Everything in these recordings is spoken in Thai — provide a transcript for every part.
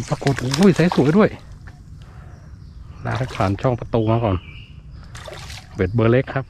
ดปรากฏอุ้ยใสสวยด้วยลากให้ผ่านช่องประตูมาก่อนเบ็ดเบอร์เล็กครับ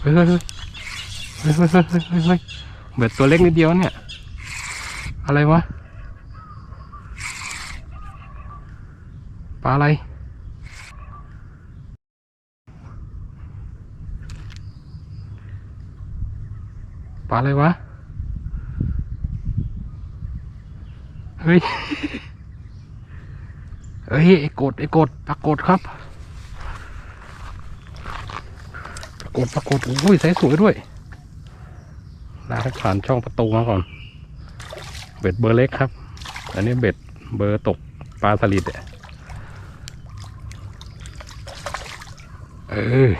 เฮ้ยเฮ้ยเฮ้ยเฮ้ยเฮ้ยเฮ้ยเบ็ดตัวเล็กนิดเดียวเนี่ย อะไรวะ ปลาอะไร ปลาอะไรวะ เฮ้ย เฮ้ยไอ้กดไอ้กดปลากดครับ ฏปรากฏอุ้ยใสสวยด้วยลากผ่านช่องประตูมาก่อน เบ็ดเบอร์เล็กครับ อันนี้เบ็ดเบอร์ตกปลาสลิดอะเออ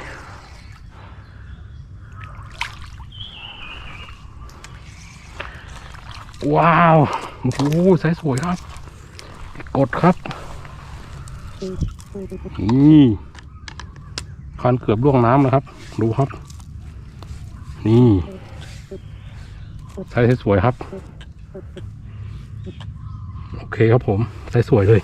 ว้าว โอ้โหใสสวยครับ กดครับ นี่ คันเกือบล่วงน้ำนะครับ ดูครับ นี่ใช้สวยครับ โอเคครับผม ใช้สวยเลย